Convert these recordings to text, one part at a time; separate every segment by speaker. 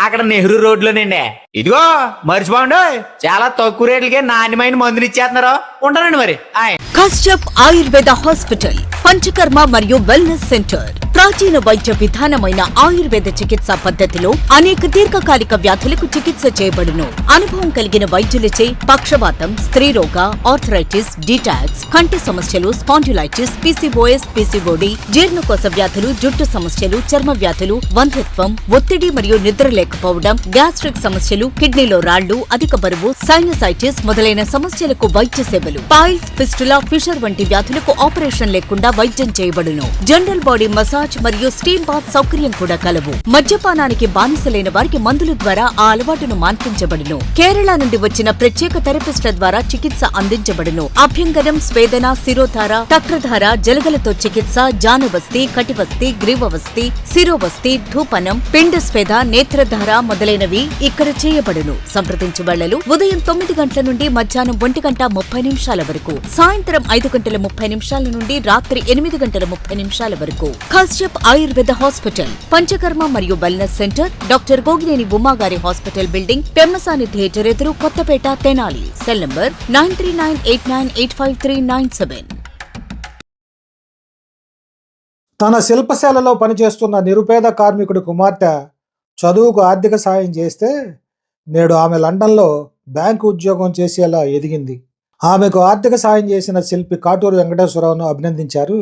Speaker 1: అక్కడ నెహ్రూ రోడ్లోనే ఇదిగో మర్చిపోండి. చాలా తక్కువ రేట్లకే నాణ్యమైన మందులు ఇచ్చేస్తున్నారు. ఉంటానండి మరి.
Speaker 2: కశ్యప్ ఆయుర్వేద హాస్పిటల్ పంచకర్మ మరియు వెల్నెస్ సెంటర్ ప్రాచీన వైద్య విధానమైన ఆయుర్వేద చికిత్సా పద్ధతిలో అనేక దీర్ఘకాలిక వ్యాధులకు చికిత్స చేయబడును. అనుభవం కలిగిన వైద్యులచే పక్షవాతం స్త్రీరోగ ఆర్థరైటిస్ డిటాక్స్ కంటి సమస్యలు స్పాండ్యులైటిస్ పిసిఓఎస్ పిసిఓడి జీర్ణకోశ వ్యాధులు జుట్టు సమస్యలు చర్మ వ్యాధులు వంధ్యత్వం ఒత్తిడి మరియు నిద్ర లేకపోవడం గ్యాస్ట్రిక్ సమస్యలు కిడ్నీలో రాళ్ళు అధిక బరువు సైనసైటిస్ మొదలైన సమస్యలకు వైద్య సేవలు. పాయిల్స్ పిస్టులా ఫిషర్ వంటి వ్యాధులకు ఆపరేషన్ లేకుండా వైద్యం చేయబడును. జనరల్ బాడీ మసాజ్ మరియు స్టీమ్ బాత్ సౌకర్యం కూడా కలవు. మద్యపానానికి బానిసలైన వారికి మందుల ద్వారా ఆ అలవాటును మాన్పించబడును. కేరళ నుండి వచ్చిన ప్రత్యేక థెరపిస్టుల ద్వారా చికిత్స అందించబడును. అభ్యంగనం స్వేదన శిరోధార తక్రధార జలగలతో చికిత్స జానవస్తి కటివస్తి గ్రీవవస్తి శిరోవస్తి ధూపనం పిండ స్వేద నేత్రధార మొదలైనవి ఇక్కడ చేయబడును సంప్రదించు వేళలు ఉదయం తొమ్మిది గంటల నుండి మధ్యాహ్నం ఒంటి గంట ముప్పై నిమిషాల వరకు. సాయంత్రం ఐదు గంటల ముప్పై నిమిషాల నుండి రాత్రి ఎనిమిది గంటల ముప్పై నిమిషాల వరకు. కశ్యప్ ఆయుర్వేద హాస్పిటల్ పంచకర్మ మరియు వెల్నెస్ సెంటర్ డాక్టర్ గోగినేని ఉమాగారి హాస్పిటల్ బిల్డింగ్ పెమ్మసాని థియేటర్ ఎదురు Kothapeta Tenali. Cell number nine three nine eight nine eight five three nine seven.
Speaker 3: తన శిల్పశాలలో పనిచేస్తున్న నిరుపేద కార్మికుడి కుమార్తె చదువుకు ఆర్థిక సాయం చేస్తే నేడు ఆమె లండన్లో బ్యాంకు ఉద్యోగం చేసేలా ఎదిగింది. ఆమెకు ఆర్థిక సాయం చేసిన శిల్పి కాటూరు వెంకటేశ్వరరావును అభినందించారు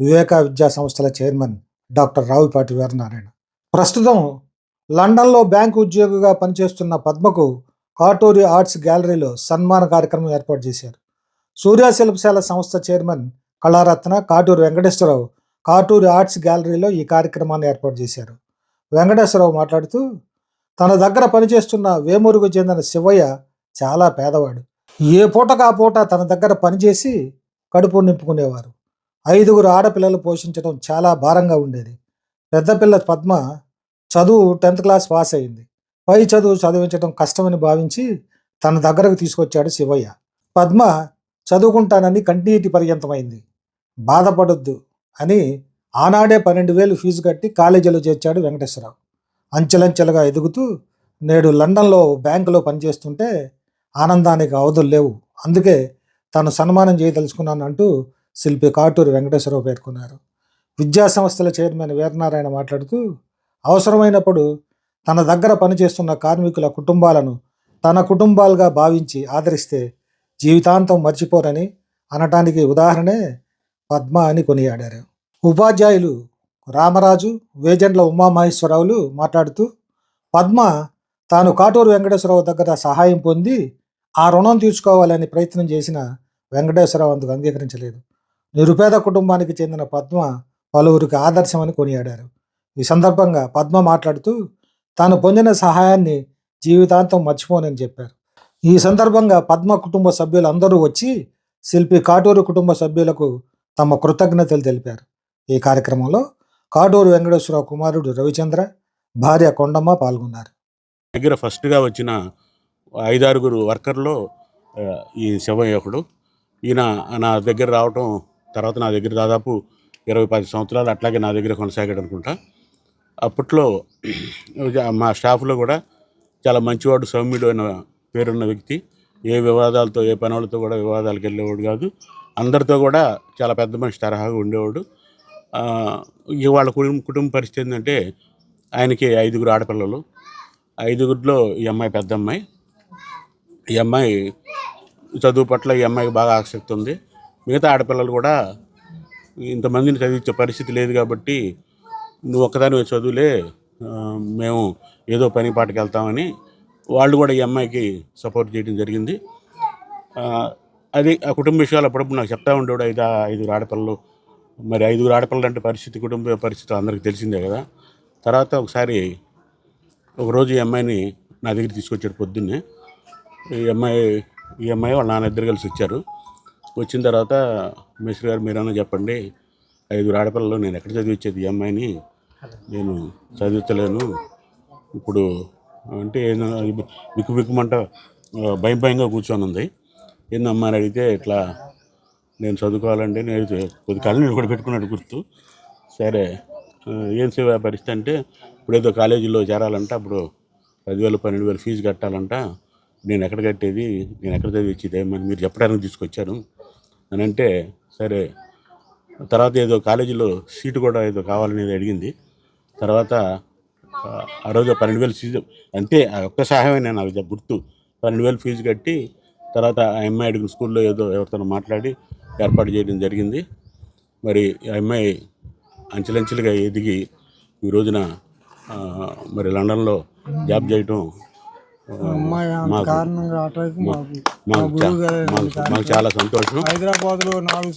Speaker 3: వివేక విద్యా సంస్థల చైర్మన్ డాక్టర్ రావుపాటి వీరనారాయణ. ప్రస్తుతం లండన్లో బ్యాంకు ఉద్యోగిగా పనిచేస్తున్న పద్మకు కాటూరి ఆర్ట్స్ గ్యాలరీలో సన్మాన కార్యక్రమం ఏర్పాటు చేశారు. సూర్య శిల్పశాల సంస్థ చైర్మన్ కళారత్న కాటూరు వెంకటేశ్వరరావు కాటూరి ఆర్ట్స్ గ్యాలరీలో ఈ కార్యక్రమాన్ని ఏర్పాటు చేశారు. వెంకటేశ్వరరావు మాట్లాడుతూ తన దగ్గర పనిచేస్తున్న వేమూరుకు చెందిన శివయ్య చాలా పేదవాడు. ఏ పూటకు ఆ పూట తన దగ్గర పనిచేసి కడుపు నింపుకునేవారు. ఐదుగురు ఆడపిల్లలు పోషించడం చాలా భారంగా ఉండేది. పెద్దపిల్ల పద్మ చదువు టెన్త్ క్లాస్ పాస్ అయింది. పై చదువు చదివించడం కష్టమని భావించి తన దగ్గరకు తీసుకొచ్చాడు శివయ్య. పద్మ చదువుకుంటానని కంటినీటి పర్యంతమైంది. బాధపడొద్దు అని ఆనాడే పన్నెండు వేలు ఫీజు కట్టి కాలేజీలో చేర్చాడు వెంకటేశ్వరరావు. అంచెలంచెలుగా ఎదుగుతూ నేడు లండన్లో బ్యాంకులో పనిచేస్తుంటే ఆనందానికి అవధులు లేవు. అందుకే తాను సన్మానం చేయదలుచుకున్నాను అంటూ శిల్పి కాటూరు వెంకటేశ్వరరావు పేర్కొన్నారు. విద్యా సంస్థల చైర్మన్ వీరనారాయణ మాట్లాడుతూ అవసరమైనప్పుడు తన దగ్గర పనిచేస్తున్న కార్మికుల కుటుంబాలను తన కుటుంబాలుగా భావించి ఆదరిస్తే జీవితాంతం మర్చిపోరని అనటానికి ఉదాహరణే పద్మ అని కొనియాడారు. ఉపాధ్యాయులు రామరాజు వేజెండ్ల ఉమామహేశ్వరరావులు మాట్లాడుతూ పద్మ తాను కాటూరు వెంకటేశ్వరరావు దగ్గర సహాయం పొంది ఆ రుణం తీర్చుకోవాలని ప్రయత్నం చేసిన వెంకటేశ్వరరావు అందుకు అంగీకరించలేదు. నిరుపేద కుటుంబానికి చెందిన పద్మ పలువురికి ఆదర్శమని కొనియాడారు. ఈ సందర్భంగా పద్మ మాట్లాడుతూ తాను పొందిన సహాయాన్ని జీవితాంతం మర్చిపోనని చెప్పారు. ఈ సందర్భంగా పద్మ కుటుంబ సభ్యులందరూ వచ్చి శిల్పి కాటూరు కుటుంబ సభ్యులకు తమ కృతజ్ఞతలు తెలిపారు. ఈ కార్యక్రమంలో కాటూరు వెంకటేశ్వరరావు కుమారుడు రవిచంద్ర భార్య కొండమ్మ పాల్గొన్నారు.
Speaker 4: దగ్గర ఫస్ట్గా వచ్చిన ఐదారుగురు వర్కర్లో ఈ శివయ్య ఒకడు. ఈయన నా దగ్గర రావటం తర్వాత నా దగ్గర దాదాపు ఇరవై పది సంవత్సరాలు అట్లాగే నా దగ్గర కొనసాగాడు అనుకుంటా. అప్పట్లో మా స్టాఫ్లో కూడా చాలా మంచివాడు సౌమ్యుడు అయిన పేరున్న వ్యక్తి. ఏ వివాదాలతో ఏ పని వాళ్ళతో కూడా వివాదాలకు వెళ్ళేవాడు కాదు. అందరితో కూడా చాలా పెద్ద మనిషి తరహాగా ఉండేవాడు. వాళ్ళ కుటుంబ కుటుంబ పరిస్థితి ఏంటంటే ఆయనకి ఐదుగురు ఆడపిల్లలు. ఐదుగురిలో ఈ అమ్మాయి పెద్ద అమ్మాయి. ఈ అమ్మాయి చదువు పట్ల ఈ అమ్మాయికి బాగా ఆసక్తి ఉంది. మిగతా ఆడపిల్లలు కూడా ఇంతమందిని చదివించే పరిస్థితి లేదు కాబట్టి నువ్వు ఒక్కదాని చదువులే మేము ఏదో పని పాటకి వెళ్తామని వాళ్ళు కూడా ఈ అమ్మాయికి సపోర్ట్ చేయడం జరిగింది. అది ఆ కుటుంబ విషయాలు అప్పుడప్పుడు నాకు చెప్తా ఉండేవాడు ఐదు ఐదుగురు ఆడపిల్లలు మరి ఐదుగురు ఆడపిల్లలు అంటే పరిస్థితి కుటుంబ పరిస్థితి అందరికీ తెలిసిందే కదా. తర్వాత ఒకసారి ఒకరోజు ఈ అమ్మాయిని నా దగ్గర తీసుకొచ్చాడు పొద్దున్నే. ఈ అమ్మాయి ఈ అమ్మాయి వాళ్ళ నాన్న ఇద్దరు కలిసి వచ్చారు. వచ్చిన తర్వాత మేస్త్రి గారు మీరన్నా చెప్పండి ఐదుగురు ఆడపిల్లలు నేను ఎక్కడ చదివించేది ఈ అమ్మాయిని? నేను చదివించలేను. ఇప్పుడు అంటే ఏందో అది బిక్కు బిక్కుమంట భయం భయంగా కూర్చొని ఉంది ఏందమ్మా అని అడిగితే ఇట్లా నేను చదువుకోవాలంటే నేను కొద్ది కాలం నేను కూడా పెట్టుకున్నాడు గుర్తు. సరే ఏం సేవ పరిస్థితి అంటే ఇప్పుడు ఏదో కాలేజీలో చేరాలంట అప్పుడు పదివేలు పన్నెండు వేలు ఫీజు కట్టాలంట. నేను ఎక్కడ కట్టేది? నేను ఎక్కడ చదివించేది? ఏమని మీరు చెప్పడానికి తీసుకొచ్చాను అని అంటే సరే తర్వాత ఏదో కాలేజీలో సీటు కూడా ఏదో కావాలనేది అడిగింది. తర్వాత ఆ, రోజు పన్నెండు వేలు ఫీజు అంతే ఆ ఒక్క సహాయమే నేను నాకు గుర్తు. పన్నెండు వేలు ఫీజు కట్టి తర్వాత ఆ అమ్మాయి అడిగిన స్కూల్లో ఏదో ఎవరితోనో మాట్లాడి ఏర్పాటు చేయడం జరిగింది. మరి ఆ అమ్మాయి అంచెలంచెలుగా ఎదిగి ఈ రోజున మరి లండన్లో జాబ్ చేయటం మాకు చాలా సంతోషం.
Speaker 5: హైదరాబాద్లో నాలుగు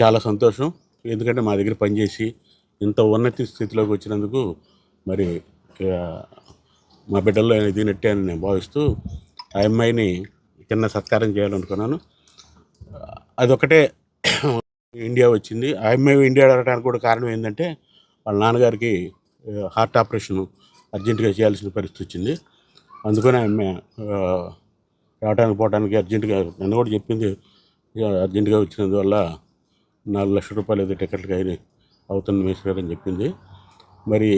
Speaker 4: చాలా సంతోషం. ఎందుకంటే మా దగ్గర పనిచేసి ఇంత ఉన్నత స్థితిలోకి వచ్చినందుకు మరి మా బిడ్డల్లో ఇది నెట్టే అని నేను భావిస్తూ ఆ అమ్మాయిని చిన్న సత్కారం చేయాలనుకున్నాను. అదొకటే ఇండియా వచ్చింది. ఆ అమ్మాయి ఇండియా రావడానికి కూడా కారణం ఏంటంటే వాళ్ళ నాన్నగారికి హార్ట్ ఆపరేషన్ అర్జెంటుగా చేయాల్సిన పరిస్థితి వచ్చింది. అందుకని ఆ రావడానికి పోవడానికి అర్జెంటుగా నన్ను కూడా చెప్పింది. అర్జెంటుగా వచ్చినందువల్ల నాలుగు లక్షల రూపాయలు ఏదో టికెట్లకి అయినాయి అవుతుంది మేస్టర్ గారు అని చెప్పింది. మరి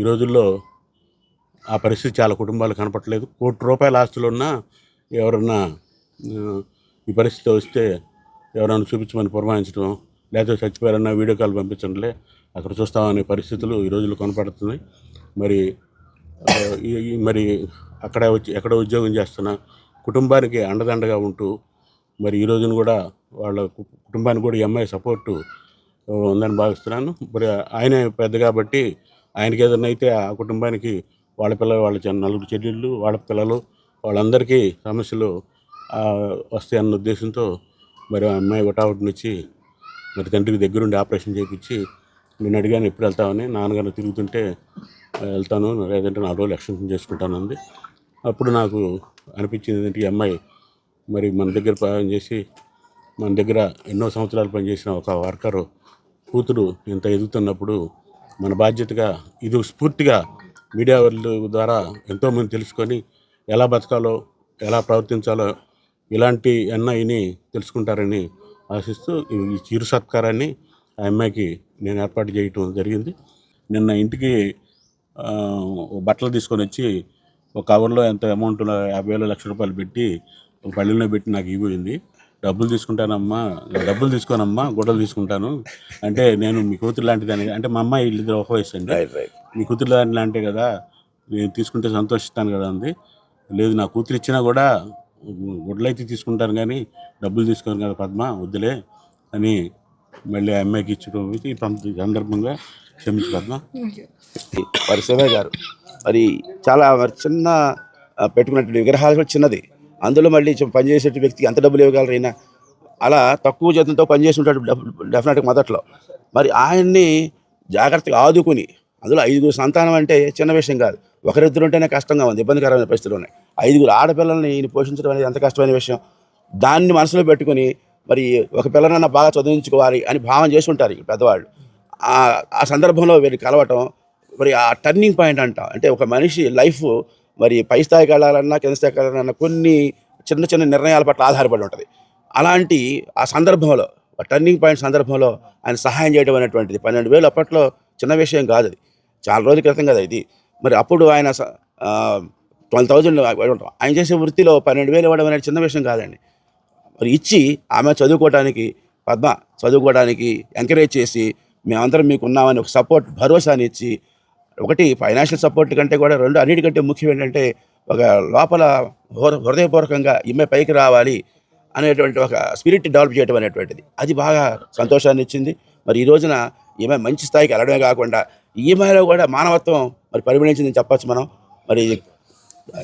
Speaker 4: ఈ రోజుల్లో ఆ పరిస్థితి చాలా కుటుంబాలు కనపట్లేదు కోటి రూపాయల ఆస్తులు ఉన్నా ఎవరన్నా ఈ పరిస్థితి వస్తే ఎవరైనా చూపించమని పురమాయించడం లేకపోతే చచ్చిపోయారన్నా వీడియో కాల్ పంపించడంలే అక్కడ చూస్తామనే పరిస్థితులు ఈ రోజుల్లో కనపడుతున్నాయి. మరి మరి అక్కడ వచ్చి ఎక్కడ ఉద్యోగం చేస్తున్నా కుటుంబానికి అండదండగా ఉంటూ మరి ఈ రోజున కూడా వాళ్ళ కు- కుటుంబానికి కూడా ఈ అమ్మాయి సపోర్టు ఉందని భావిస్తున్నాను. మరి ఆయనే పెద్ద కాబట్టి ఆయనకి ఏదైనా అయితే ఆ కుటుంబానికి వాళ్ళ పిల్లలు వాళ్ళ చిన్న నలుగురు చెల్లెళ్ళు వాళ్ళ పిల్లలు వాళ్ళందరికీ సమస్యలు వస్తాయి అన్న ఉద్దేశంతో మరి ఆ అమ్మాయి నుంచి మరి తండ్రికి దగ్గరుండి ఆపరేషన్ చేయించి నేను అడిగాను ఎప్పుడు వెళ్తామని నాన్నగారు తిరుగుతుంటే వెళ్తాను లేదంటే నాలుగు రోజులు ఎక్స్టెన్షన్ చేసుకుంటాను అంది. అప్పుడు నాకు అనిపించింది ఏంటంటే ఈ అమ్మాయి మరి మన దగ్గర పని చేసి మన దగ్గర ఎన్నో సంవత్సరాలు పనిచేసిన ఒక వర్కరు కూతురు ఇంత ఎదుగుతున్నప్పుడు మన బాధ్యతగా ఇది స్ఫూర్తిగా మీడియా వాళ్ళ ద్వారా ఎంతోమంది తెలుసుకొని ఎలా బతకాలో ఎలా ప్రవర్తించాలో ఇలాంటి అన్నయ్యని తెలుసుకుంటారని ఆశిస్తూ ఈ చిరు సత్కారాన్ని ఆ అమ్మాయికి నేను ఏర్పాటు చేయటం జరిగింది. నిన్న ఇంటికి బట్టలు తీసుకొని వచ్చి ఒక కవర్లో ఎంత అమౌంట్ యాభై వేల లక్ష రూపాయలు పెట్టి ఒక పళ్ళెంలో పెట్టి నాకు ఇవ్వబోయింది. డబ్బులు తీసుకుంటానమ్మా డబ్బులు తీసుకోనమ్మా గుడ్డలు తీసుకుంటాను. అంటే నేను మీ కూతురు లాంటిదని అంటే మా అమ్మాయి వీళ్ళిద్దరు ఒక వయసు అండి. మీ కూతురు లాంటి లాంటే కదా నేను తీసుకుంటే సంతోషిస్తాను కదా అంది. లేదు నా కూతురు ఇచ్చినా కూడా గుడ్లు అయితే తీసుకుంటాను కానీ డబ్బులు తీసుకోను కదా పద్మ వద్దులే అని మళ్ళీ ఆ అమ్మాయికి ఇచ్చడం ఈ సందర్భంగా క్షమించు పద్మ.
Speaker 6: మరి శివయ్య గారు మరి చాలా మరి చిన్న పెట్టుకున్నటువంటి విగ్రహాలు కూడా చిన్నది. అందులో మళ్ళీ పనిచేసే వ్యక్తికి ఎంత డబ్బులు ఇవ్వగలరు అయినా అలా తక్కువ జీతంతో పనిచేసి ఉంటాడు డెఫినెట్గా మొదట్లో. మరి ఆయన్ని జాగ్రత్తగా ఆదుకుని అందులో ఐదుగురు సంతానం అంటే చిన్న విషయం కాదు. ఒకరిద్దరు ఉంటేనే కష్టంగా ఉంది ఇబ్బందికరమైన పరిస్థితులు ఉన్నాయి. ఐదుగురు ఆడపిల్లల్ని ఈయన పోషించడం అనేది ఎంత కష్టమైన విషయం. దాన్ని మనసులో పెట్టుకుని మరి ఒక పిల్లనన్నా బాగా చదివించుకోవాలి అని భావన చేసి ఉంటారు ఈ పెద్దవాళ్ళు. ఆ- సందర్భంలో వీళ్ళు కలవటం మరి ఆ టర్నింగ్ పాయింట్ అంట. అంటే ఒక మనిషి లైఫ్ మరి పై స్థాయికి వెళ్ళాలన్నా కింద స్థాయికి వెళ్ళాలన్నా కొన్ని చిన్న చిన్న నిర్ణయాల పట్ల ఆధారపడి ఉంటుంది. అలాంటి ఆ సందర్భంలో టర్నింగ్ పాయింట్ సందర్భంలో ఆయన సహాయం చేయడం అనేటువంటిది పన్నెండు వేలు అప్పట్లో చిన్న విషయం కాదు అది. చాలా రోజుల క్రితం కదా ఇది. మరి అప్పుడు ఆయన ట్వెల్వ్ థౌజండ్ ఆయన చేసే వృత్తిలో పన్నెండు వేలు ఇవ్వడం అనేది చిన్న విషయం కాదండి. మరి ఇచ్చి ఆమె చదువుకోవడానికి పద్మ చదువుకోవడానికి ఎంకరేజ్ చేసి మేమందరం మీకు ఉన్నామని ఒక సపోర్ట్ భరోసాని ఇచ్చి ఒకటి ఫైనాన్షియల్ సపోర్ట్ కంటే కూడా రెండు అన్నిటికంటే ముఖ్యం ఏంటంటే ఒక లోపల హృదయపూర్వకంగా ఈమె పైకి రావాలి అనేటువంటి ఒక స్పిరిట్ డెవలప్ చేయడం అనేటువంటిది. అది బాగా సంతోషాన్ని ఇచ్చింది. మరి ఈ రోజున ఈమె మంచి స్థాయికి వెళ్ళడమే కాకుండా ఈమెలో కూడా మానవత్వం మరి పరిగణించిందని చెప్పచ్చు మనం. మరి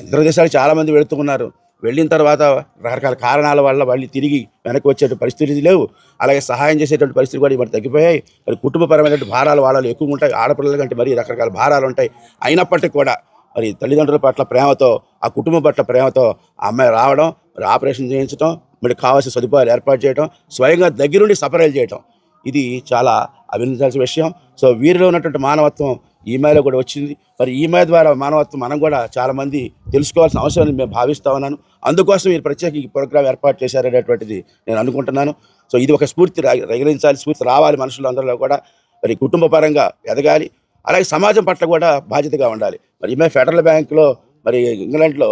Speaker 6: ఇతర దేశాలకు చాలామంది వెళుతున్నారు వెళ్ళిన తర్వాత రకరకాల కారణాల వల్ల మళ్ళీ తిరిగి వెనక్కి వచ్చేటువంటి పరిస్థితి లేవు. అలాగే సహాయం చేసేటువంటి పరిస్థితులు కూడా మరి తగ్గిపోయాయి. మరి కుటుంబపరమైనటువంటి భారాలు వాళ్ళు ఎక్కువ ఉంటాయి. ఆడపిల్లల కంటే మరి రకరకాల భారాలు ఉంటాయి. అయినప్పటికీ కూడా మరి తల్లిదండ్రుల పట్ల ప్రేమతో ఆ కుటుంబం పట్ల ప్రేమతో ఆ అమ్మాయి రావడం మరి ఆపరేషన్ చేయించడం మరి కావాల్సిన సదుపాయాలు ఏర్పాటు చేయడం స్వయంగా దగ్గరుండి సపరేట్ చేయడం ఇది చాలా అభినందించాల్సిన విషయం. సో వీరిలో ఉన్నటువంటి మానవత్వం ఈమెయిల్లో కూడా వచ్చింది. మరి ఈమెయిల్ ద్వారా మానవత్వం మనం కూడా చాలామంది తెలుసుకోవాల్సిన అవసరం అని మేము భావిస్తా ఉన్నాను. అందుకోసం మీరు ప్రత్యేక ఈ ప్రోగ్రామ్ ఏర్పాటు చేశారనేటువంటిది నేను అనుకుంటున్నాను. సో ఇది ఒక స్ఫూర్తి రగిలించాలి స్ఫూర్తి రావాలి మనుషులు అందరిలో కూడా. మరి కుటుంబ పరంగా ఎదగాలి. అలాగే సమాజం పట్ల కూడా బాధ్యతగా ఉండాలి. మరి ఈమె ఫెడరల్ బ్యాంకులో మరి ఇంగ్లాండ్లో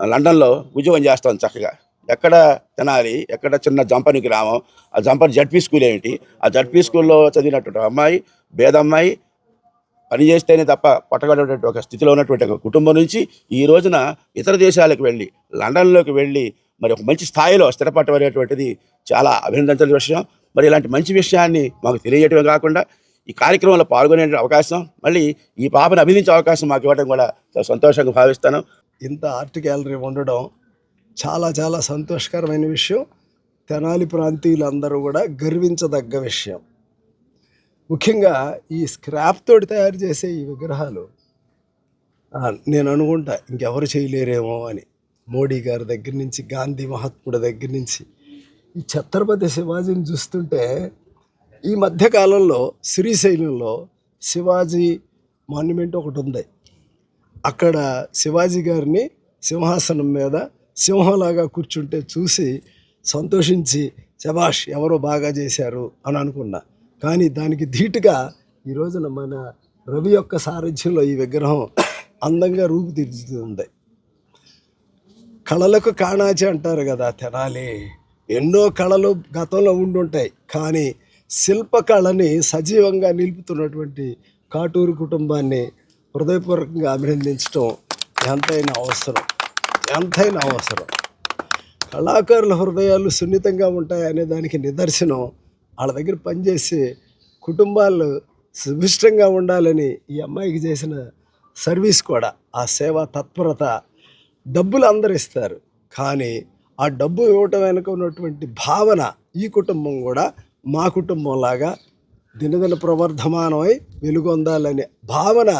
Speaker 6: లండన్లో ఉద్యోగం చేస్తాం చక్కగా. ఎక్కడ తినాలి ఎక్కడ చిన్న జంపని గ్రామం ఆ జంపని జడ్పీ స్కూల్ ఏమిటి? ఆ జడ్పీ స్కూల్లో చదివినటువంటి అమ్మాయి బేదమ్మాయి పని చేస్తేనే తప్ప పట్టగలటువంటి ఒక స్థితిలో ఉన్నటువంటి ఒక కుటుంబం నుంచి ఈ రోజున ఇతర దేశాలకు వెళ్ళి లండన్లోకి వెళ్ళి మరి ఒక మంచి స్థాయిలో స్థిరపడటనేటువంటిది చాలా అభినందించాల్సిన విషయం. మరి ఇలాంటి మంచి విషయాన్ని మాకు తెలియజేయటమే కాకుండా ఈ కార్యక్రమంలో పాల్గొనే అవకాశం మళ్ళీ ఈ పాపను అభినందించే అవకాశం మాకు ఇవ్వడం కూడా చాలా సంతోషంగా భావిస్తాను.
Speaker 7: ఇంత ఆర్ట్ గ్యాలరీ ఉండడం చాలా చాలా సంతోషకరమైన విషయం. తెనాలి ప్రాంతీయులందరూ కూడా గర్వించదగ్గ విషయం. ముఖ్యంగా ఈ స్క్రాప్ తోటి తయారు చేసే ఈ విగ్రహాలు నేను అనుకుంటా ఇంకెవరు చేయలేరేమో అని. మోడీ గారి దగ్గర నుంచి గాంధీ మహాత్ముడి దగ్గర నుంచి. ఈ ఛత్రపతి శివాజీని చూస్తుంటే ఈ మధ్యకాలంలో శ్రీశైలంలో శివాజీ మాన్యుమెంట్ ఒకటి ఉంది. అక్కడ శివాజీ గారిని సింహాసనం మీద సింహంలాగా కూర్చుంటే చూసి సంతోషించి శబాష్ ఎవరో బాగా చేశారు అని అనుకున్నా. కానీ దానికి ధీటుగా ఈ రోజున మన రవి యొక్క సారథ్యంలో ఈ విగ్రహం అందంగా రూపుదిద్దుతుంది. కళలకు కాణాచి అంటారు కదా తెనాలి. ఎన్నో కళలు గతంలో ఉండుంటాయి. కానీ శిల్పకళని సజీవంగా నిలుపుతున్నటువంటి కాటూరు కుటుంబాన్ని హృదయపూర్వకంగా అభినందించడం ఎంతైనా అవసరం. ఎంతైనా అవసరం. కళాకారుల హృదయాలు సున్నితంగా ఉంటాయి అనే దానికి నిదర్శనం వాళ్ళ దగ్గర పనిచేసే కుటుంబాలు సుభిష్టంగా ఉండాలని ఈ అమ్మాయికి చేసిన సర్వీస్ కూడా ఆ సేవా తత్పరత డబ్బులు అందరు ఇస్తారు కానీ ఆ డబ్బు ఇవ్వటం వెనుక ఉన్నటువంటి భావన ఈ కుటుంబం కూడా మా కుటుంబంలాగా దినదిన ప్రవర్ధమానమై వెలుగొందాలనే భావన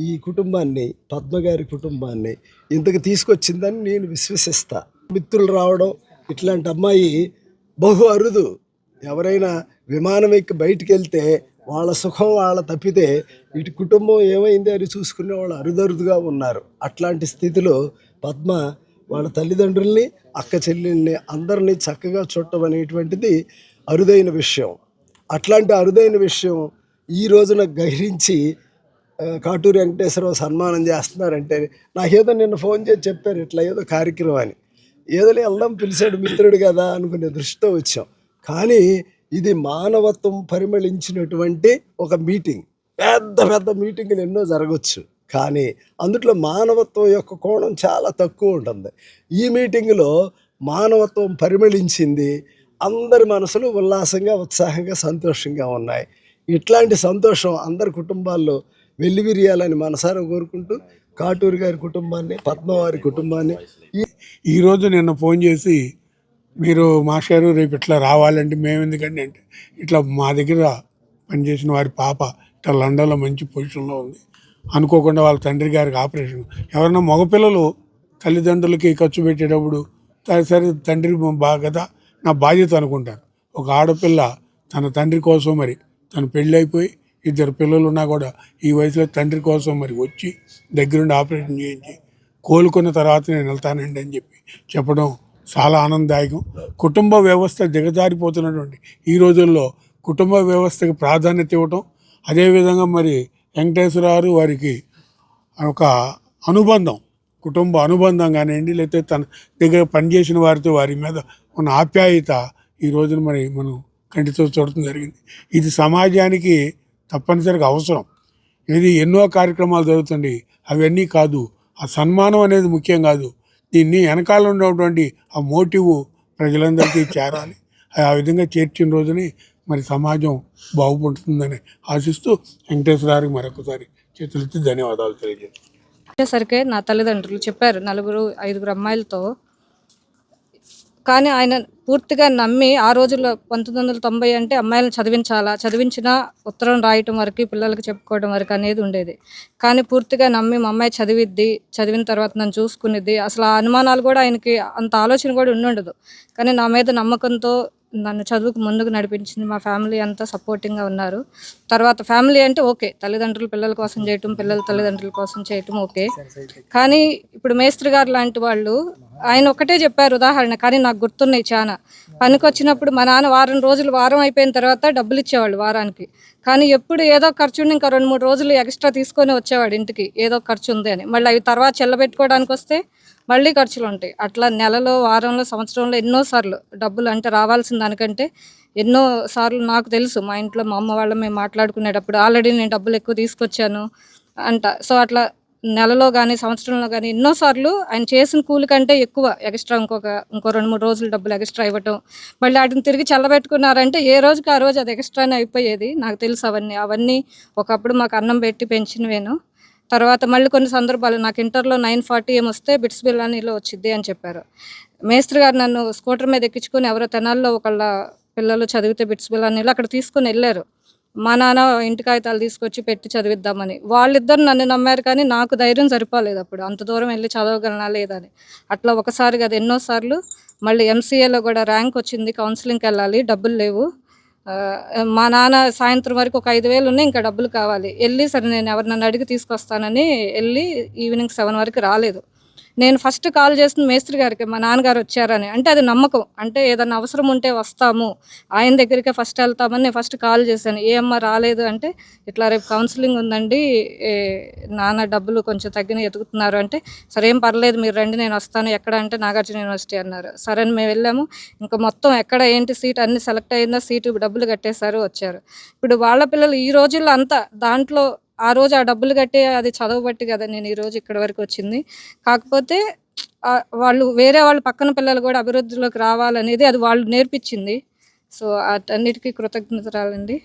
Speaker 7: ఈ కుటుంబాన్ని పద్మగారి కుటుంబాన్ని ఇంతకు తీసుకొచ్చిందని నేను విశ్వసిస్తా. మిత్రులు రావడం ఇట్లాంటి అమ్మాయి బహు అరుదు. ఎవరైనా విమానం ఎక్కి బయటికి వెళ్తే వాళ్ళ సుఖం వాళ్ళ తప్పితే ఇటు కుటుంబం ఏమైంది అని చూసుకునే వాళ్ళు అరుదరుదుగా ఉన్నారు. అట్లాంటి స్థితిలో పద్మ వాళ్ళ తల్లిదండ్రుల్ని అక్క చెల్లెల్ని అందరినీ చక్కగా చూడటం అనేటువంటిది అరుదైన విషయం. అట్లాంటి అరుదైన విషయం ఈ రోజున గ్రహించి కాటూరి వెంకటేశ్వరరావు సన్మానం చేస్తున్నారంటే నాకేదో నిన్న ఫోన్ చేసి చెప్పారు ఇట్లా ఏదో కార్యక్రమం అని. ఏదో వెళ్దాం పిలిచాడు మిత్రుడు కదా అనుకునే దృష్టితో వచ్చాం. కానీ ఇది మానవత్వం పరిమళించినటువంటి ఒక మీటింగ్. పెద్ద పెద్ద మీటింగ్లు ఎన్నో జరగవచ్చు కానీ అందుట్లో మానవత్వం యొక్క కోణం చాలా తక్కువ ఉంటుంది. ఈ మీటింగులో మానవత్వం పరిమళించింది అందరి మనసులు ఉల్లాసంగా ఉత్సాహంగా సంతోషంగా ఉన్నాయి. ఇట్లాంటి సంతోషం అందరి కుటుంబాల్లో వెల్లివిరియాలని మనసారా కోరుకుంటూ కాటూరు గారి కుటుంబాన్ని పద్మవారి కుటుంబాన్ని.
Speaker 5: ఈరోజు నిన్న ఫోన్ చేసి మీరు మాస్టారు రేపు ఇట్లా రావాలంటే మేము ఎందుకంటే అంటే ఇట్లా మా దగ్గర పనిచేసిన వారి పాప ఇట్లా లండన్లో మంచి పొజిషన్లో ఉంది. అనుకోకుండా వాళ్ళ తండ్రి గారికి ఆపరేషన్. ఎవరైనా మగపిల్లలు తల్లిదండ్రులకి ఖర్చు పెట్టేటప్పుడు "సరే, తండ్రి బాగా నా బాధ్యత అనుకుంటారు. ఒక ఆడపిల్ల తన తండ్రి కోసం మరి తను పెళ్ళి అయిపోయి ఇద్దరు పిల్లలు ఉన్నా కూడా ఈ వయసులో తండ్రి కోసం మరి వచ్చి దగ్గరుండి ఆపరేషన్ చేయించి కోలుకున్న తర్వాత నేను వెళ్తానండి అని చెప్పి చెప్పడం చాలా ఆనందదాయకం. కుటుంబ వ్యవస్థ దిగజారిపోతున్నటువంటి ఈ రోజుల్లో కుటుంబ వ్యవస్థకి ప్రాధాన్యత ఇవ్వటం అదేవిధంగా మరి వెంకటేశ్వరరావు వారికి ఒక అనుబంధం కుటుంబ అనుబంధం కానివ్వండి లేకపోతే తన దగ్గర పనిచేసిన వారితో వారి మీద ఉన్న ఆప్యాయత ఈ రోజున మరి మనం కంటితో చూడటం జరిగింది. ఇది సమాజానికి తప్పనిసరిగా అవసరం. ఇది ఎన్నో కార్యక్రమాలు జరుగుతుంది అవన్నీ కాదు ఆ సన్మానం అనేది ముఖ్యం కాదు. దీన్ని వెనకాల ఉన్నటువంటి ఆ మోటివ్ ప్రజలందరికీ చేరాలి. ఆ విధంగా చేర్చిన రోజుని మరి సమాజం బాగుపడుతుందని ఆశిస్తూ వెంకటేశ్వరారికి మరొకసారి చేతులెత్తి ధన్యవాదాలు తెలియజేస్తాను
Speaker 8: సరికే నా తల్లిదండ్రులు చెప్పారు నలుగురు ఐదుగురు అమ్మాయిలతో కానీ ఆయన పూర్తిగా నమ్మి ఆ రోజుల్లో పంతొమ్మిది వందల తొంభై అంటే అమ్మాయిలను చదివించాలా? చదివించినా ఉత్తరం రాయటం వరకు పిల్లలకి చెప్పుకోవడం వరకు అనేది ఉండేది. కానీ పూర్తిగా నమ్మి మా అమ్మాయి చదివిద్ది చదివిన తర్వాత నన్ను చూసుకునిద్ది. అసలు ఆ అనుమానాలు కూడా ఆయనకి అంత ఆలోచన కూడా ఉండుండదు. కానీ నా మీద నమ్మకంతో నన్ను చదువుకు ముందుకు నడిపించింది మా ఫ్యామిలీ అంతా సపోర్టింగ్గా ఉన్నారు. తర్వాత ఫ్యామిలీ అంటే ఓకే తల్లిదండ్రులు పిల్లల కోసం చేయటం పిల్లల తల్లిదండ్రుల కోసం చేయటం ఓకే. కానీ ఇప్పుడు మేస్త్రి గారు లాంటి వాళ్ళు ఆయన ఒకటే చెప్పారు ఉదాహరణ కానీ నాకు గుర్తున్నాయి చాలా పనికి వచ్చినప్పుడు మా నాన్న వారం రోజులు వారం అయిపోయిన తర్వాత డబ్బులు ఇచ్చేవాళ్ళు వారానికి. కానీ ఎప్పుడు ఏదో ఖర్చు ఉండి ఇంకా రెండు మూడు రోజులు ఎక్స్ట్రా తీసుకొని వచ్చేవాడు ఇంటికి ఏదో ఖర్చు ఉంది అని. మళ్ళీ అవి తర్వాత చెల్లబెట్టుకోవడానికి వస్తే మళ్ళీ ఖర్చులు ఉంటాయి. అట్లా నెలలో వారంలో సంవత్సరంలో ఎన్నో సార్లు డబ్బులు అంటే రావాల్సిన దానికంటే ఎన్నో సార్లు నాకు తెలుసు. మా ఇంట్లో మా అమ్మ వాళ్ళ మేము మాట్లాడుకునేటప్పుడు ఆల్రెడీ నేను డబ్బులు ఎక్కువ తీసుకొచ్చాను అంట. సో అట్లా నెలలో కానీ సంవత్సరంలో కానీ ఎన్నోసార్లు ఆయన చేసిన కూలి కంటే ఎక్కువ ఎక్స్ట్రా ఇంకొక ఇంకో రెండు మూడు రోజులు డబ్బులు ఎక్స్ట్రా ఇవ్వటం. మళ్ళీ వాటిని తిరిగి చల్లబెట్టుకున్నారంటే ఏ రోజుకి ఆ రోజు అది ఎక్స్ట్రానే అయిపోయేది. నాకు తెలుసు అవన్నీ. అవన్నీ ఒకప్పుడు మాకు అన్నం పెట్టి పెంచినవేను. తర్వాత మళ్ళీ కొన్ని సందర్భాలు నాకు ఇంటర్లో నైన్ ఫార్టీ ఏం వస్తే బిట్స్ బిర్యానీలో వచ్చింది అని చెప్పారు. మేస్త్రి గారు నన్ను స్కూటర్ మీద ఎక్కించుకొని ఎవరో తెనాల్లో ఒకళ్ళ పిల్లలు చదివితే బిట్స్ బిల్లానీలో అక్కడ తీసుకొని వెళ్ళారు. మా నాన్న ఇంటి కాగితాలు తీసుకొచ్చి పెట్టి చదివిద్దామని. వాళ్ళిద్దరు నన్ను నమ్మారు కానీ నాకు ధైర్యం సరిపోలేదు అప్పుడు. అంత దూరం వెళ్ళి చదవగలనా లేదని అట్లా ఒకసారి కదా ఎన్నోసార్లు మళ్ళీ ఎంసీఏలో కూడా ర్యాంక్ వచ్చింది కౌన్సిలింగ్కి వెళ్ళాలి డబ్బులు లేవు. మా నాన్న సాయంత్రం వరకు ఒక ఐదు వేలు ఉన్నాయి ఇంకా డబ్బులు కావాలి. వెళ్ళి సరే నేను ఎవరినన్నా నన్ను అడిగి తీసుకొస్తానని వెళ్ళి ఈవినింగ్ సెవెన్ వరకు రాలేదు. నేను ఫస్ట్ కాల్ చేసిన మేస్త్రి గారికి మా నాన్నగారు వచ్చారని. అంటే అది నమ్మకం. అంటే ఏదైనా అవసరం ఉంటే వస్తాము. ఆయన దగ్గరికే ఫస్ట్ వెళ్తామని నేను ఫస్ట్ కాల్ చేశాను. ఏ అమ్మ రాలేదు అంటే ఇట్లా రేపు కౌన్సిలింగ్ ఉందండి నాన్న డబ్బులు కొంచెం తగ్గిన ఎతుకుతున్నారు అంటే సరే ఏం పర్లేదు మీరు రండి నేను వస్తాను. ఎక్కడ అంటే నాగార్జున యూనివర్సిటీ అన్నారు. సరే అని మేము వెళ్ళాము. ఇంకా మొత్తం ఎక్కడ ఏంటి సీట్ అన్ని సెలెక్ట్ అయిందా సీటు డబ్బులు కట్టేశారు వచ్చారు. ఇప్పుడు వాళ్ళ పిల్లలు ఈ రోజుల్లో అంతా దాంట్లో ఆ రోజు ఆ డబ్బులు కట్టే అది చదవబట్టి కదా నేను ఈరోజు ఇక్కడ ఇక్కడి వరకు వచ్చింది. కాకపోతే వాళ్ళు వేరే వాళ్ళ పక్కన పిల్లలు కూడా అభివృద్ధిలోకి రావాలనేది అది వాళ్ళు నేర్పించింది. సో అన్నిటికీ కృతజ్ఞతరాలండి.